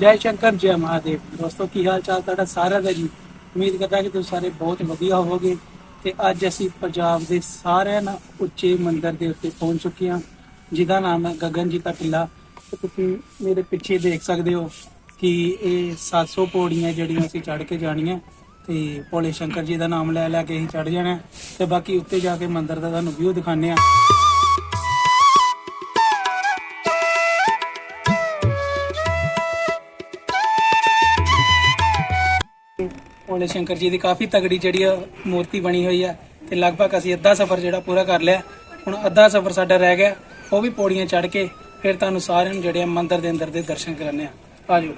ਜੈ ਸ਼ੰਕਰ, ਜੈ ਮਹਾਦੇਵ। ਦੋਸਤੋ, ਕੀ ਹਾਲ ਚਾਲ ਤੁਹਾਡਾ ਸਾਰਿਆਂ ਦਾ ਜੀ? ਉਮੀਦ ਕਰਦਾ ਕਿ ਤੁਸੀਂ ਸਾਰੇ ਬਹੁਤ ਵਧੀਆ ਹੋਵੋਗੇ ਤੇ ਅੱਜ ਅਸੀਂ ਪੰਜਾਬ ਦੇ ਸਾਰਿਆਂ ਨਾਲ ਉੱਚੇ ਮੰਦਰ ਦੇ ਉੱਤੇ ਪਹੁੰਚ ਚੁੱਕੇ ਹਾਂ, ਜਿਹਦਾ ਨਾਮ ਹੈ ਗਗਨ ਜੀ ਦਾ ਟਿੱਲਾ ਤੁਸੀਂ ਮੇਰੇ ਪਿੱਛੇ ਦੇਖ ਸਕਦੇ ਹੋ ਕਿ ਇਹ 700 ਪੌੜੀਆਂ ਜਿਹੜੀਆਂ ਅਸੀਂ ਚੜ੍ਹ ਕੇ ਜਾਣੀਆਂ, ਤੇ ਭੋਲੇ ਸ਼ੰਕਰ ਜੀ ਦਾ ਨਾਮ ਲੈ ਲੈ ਕੇ ਅਸੀਂ ਚੜ੍ਹ ਜਾਣਾ ਤੇ ਬਾਕੀ ਉੱਤੇ ਜਾ ਕੇ ਮੰਦਰ ਦਾ ਤੁਹਾਨੂੰ ਵਿਊ ਦਿਖਾਣੇ ਆ ਭੋਲੇ ਸ਼ੰਕਰ ਜੀ ਦੀ ਕਾਫੀ ਤਗੜੀ ਜਿਹੜੀ ਆ ਮੂਰਤੀ ਬਣੀ ਹੋਈ ਆ ਤੇ ਲਗਭਗ ਅਸੀਂ ਅੱਧਾ ਸਫ਼ਰ ਜਿਹੜਾ ਪੂਰਾ ਕਰ ਲਿਆ। ਹੁਣ ਅੱਧਾ ਸਫ਼ਰ ਸਾਡਾ ਰਹਿ ਗਿਆ, ਉਹ ਵੀ ਪੌੜੀਆਂ ਚੜ੍ਹ ਕੇ ਫਿਰ ਤੁਹਾਨੂੰ ਸਾਰਿਆਂ ਨੂੰ ਜਿਹੜੇ ਆ ਮੰਦਿਰ ਦੇ ਅੰਦਰ ਦੇ ਦਰਸ਼ਨ ਕਰਾਣੇ ਆ। ਆਜੋ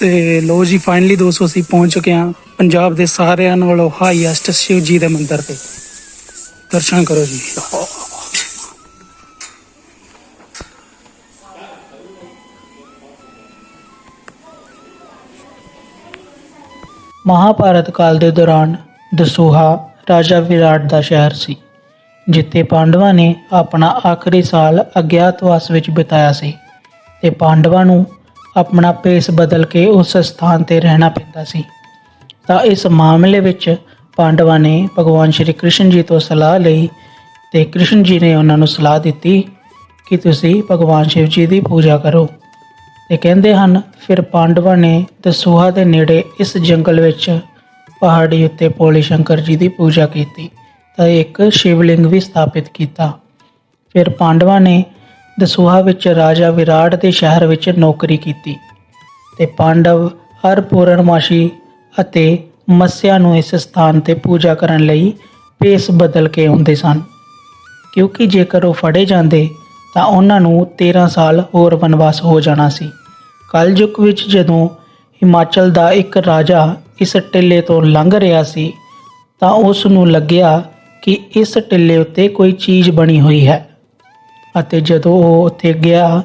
ਤੇ ਲੋ ਜੀ ਫਾਈਨਲੀ ਦੋਸਤੋ ਅਸੀਂ ਪਹੁੰਚ ਚੁੱਕੇ ਹਾਂ ਪੰਜਾਬ ਦੇ ਸਾਰਿਆਂ ਨਾਲੋਂ ਹਾਈਐਸਟ ਸ਼ਿਵ ਜੀ ਦੇ ਮੰਦਿਰ ਤੇ। ਦਰਸ਼ਨ ਕਰੋ ਜੀ। ਮਹਾਭਾਰਤ ਕਾਲ ਦੇ ਦੌਰਾਨ ਦਸੂਹਾ ਰਾਜਾ ਵਿਰਾਟ ਦਾ ਸ਼ਹਿਰ ਸੀ, ਜਿੱਥੇ ਪਾਂਡਵਾਂ ਨੇ ਆਪਣਾ ਆਖਰੀ ਸਾਲ ਅਗਿਆਤਵਾਸ ਵਿੱਚ ਬਿਤਾਇਆ ਸੀ ਤੇ ਪਾਂਡਵਾਂ ਨੂੰ ਆਪਣਾ ਪੇਸ ਬਦਲ ਕੇ ਉਸ ਸਥਾਨ ਤੇ ਰਹਿਣਾ ਪੈਂਦਾ ਸੀ। ਤਾਂ ਇਸ ਮਾਮਲੇ ਵਿੱਚ ਪਾਂਡਵਾਂ ਨੇ ਭਗਵਾਨ ਸ਼੍ਰੀ ਕ੍ਰਿਸ਼ਨ ਜੀ ਤੋਂ ਸਲਾਹ ਲਈ ਤੇ ਕ੍ਰਿਸ਼ਨ ਜੀ ਨੇ ਉਹਨਾਂ ਨੂੰ ਸਲਾਹ ਦਿੱਤੀ ਕਿ ਤੁਸੀਂ ਭਗਵਾਨ ਸ਼ਿਵ ਜੀ ਦੀ ਪੂਜਾ ਕਰੋ। ਤੇ ਕਹਿੰਦੇ ਹਨ, ਫਿਰ ਪਾਂਡਵਾਂ ਨੇ ਦਸੂਹਾ ਦੇ ਨੇੜੇ ਇਸ ਜੰਗਲ ਵਿੱਚ ਪਹਾੜੀ ਉੱਤੇ ਭੋਲੇ ਸ਼ੰਕਰ ਜੀ ਦੀ ਪੂਜਾ ਕੀਤੀ, ਤਾਂ ਇੱਕ ਸ਼ਿਵਲਿੰਗ ਵੀ ਸਥਾਪਿਤ ਕੀਤਾ। ਫਿਰ ਪਾਂਡਵਾਂ ਨੇ ਦਸੂਹਾ ਵਿੱਚ ਰਾਜਾ ਵਿਰਾਟ ਦੇ ਸ਼ਹਿਰ ਵਿੱਚ ਨੌਕਰੀ ਕੀਤੀ ਤੇ ਪਾਂਡਵ ਹਰ ਪੂਰਨਮਾਸ਼ੀ ਅਤੇ ਮੱਸਿਆ ਨੂੰ ਇਸ ਸਥਾਨ ਤੇ ਪੂਜਾ ਕਰਨ ਲਈ ਭੇਸ ਬਦਲ ਕੇ ਆਉਂਦੇ ਸਨ। ਕਿਉਂਕਿ ਜੇਕਰ ਉਹ ਫੜੇ ਜਾਂਦੇ ਤਾਂ ਉਹਨਾਂ ਨੂੰ 13 ਸਾਲ ਹੋਰ ਵਨਵਾਸ ਹੋ ਜਾਣਾ ਸੀ। ਕਲਯੁਗ ਵਿੱਚ ਜਦੋਂ ਹਿਮਾਚਲ ਦਾ ਇੱਕ ਰਾਜਾ ਇਸ ਟਿੱਲੇ ਤੋਂ ਲੰਘ ਰਿਹਾ ਸੀ ਤਾਂ ਉਸ ਨੂੰ ਲੱਗਿਆ ਕਿ ਇਸ ਟਿੱਲੇ ਉੱਤੇ ਕੋਈ ਚੀਜ਼ ਬਣੀ ਹੋਈ ਹੈ। ਅਤੇ ਜਦੋਂ ਉਹ ਉੱਥੇ ਗਿਆ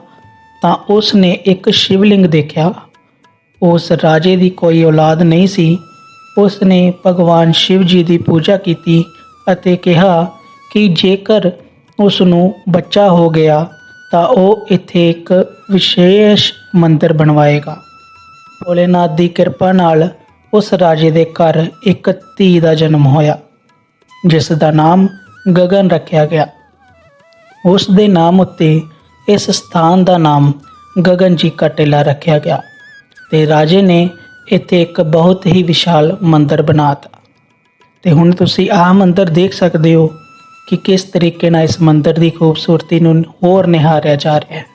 ਤਾਂ ਉਸ ਨੇ ਇੱਕ ਸ਼ਿਵਲਿੰਗ ਦੇਖਿਆ। ਉਸ ਰਾਜੇ ਦੀ ਕੋਈ ਔਲਾਦ ਨਹੀਂ ਸੀ। ਉਸ ਨੇ ਭਗਵਾਨ ਸ਼ਿਵ ਜੀ ਦੀ ਪੂਜਾ ਕੀਤੀ ਅਤੇ ਕਿਹਾ ਕਿ ਜੇਕਰ ਉਸ ਨੂੰ ਬੱਚਾ ਹੋ ਗਿਆ ਤਾਂ ਉਹ ਇੱਥੇ ਇੱਕ ਵਿਸ਼ੇਸ਼ ਮੰਦਿਰ ਬਣਵਾਏਗਾ। ਭੋਲੇਨਾਥ ਦੀ ਕਿਰਪਾ ਨਾਲ ਉਸ ਰਾਜੇ ਦੇ ਘਰ ਇੱਕ ਧੀ ਦਾ ਜਨਮ ਹੋਇਆ, ਜਿਸ ਦਾ ਨਾਮ ਗਗਨ ਰੱਖਿਆ ਗਿਆ। ਉਸ ਦੇ ਨਾਮ ਉੱਤੇ ਇਸ ਸਥਾਨ ਦਾ ਨਾਮ ਗਗਨ ਜੀ ਕਾ ਟਿੱਲਾ ਰੱਖਿਆ ਗਿਆ ਤੇ ਰਾਜੇ ਨੇ ਇੱਥੇ ਇੱਕ ਬਹੁਤ ਹੀ ਵਿਸ਼ਾਲ ਮੰਦਿਰ ਬਣਾਤਾ ਤੇ ਹੁਣ ਤੁਸੀਂ ਆਹ ਮੰਦਿਰ ਦੇਖ ਸਕਦੇ ਹੋ ਕਿ ਕਿਸ ਤਰੀਕੇ ਨਾਲ ਇਸ ਮੰਦਿਰ ਦੀ ਖੂਬਸੂਰਤੀ ਨੂੰ ਹੋਰ ਨਿਹਾਰਿਆ ਜਾ ਰਿਹਾ ਹੈ।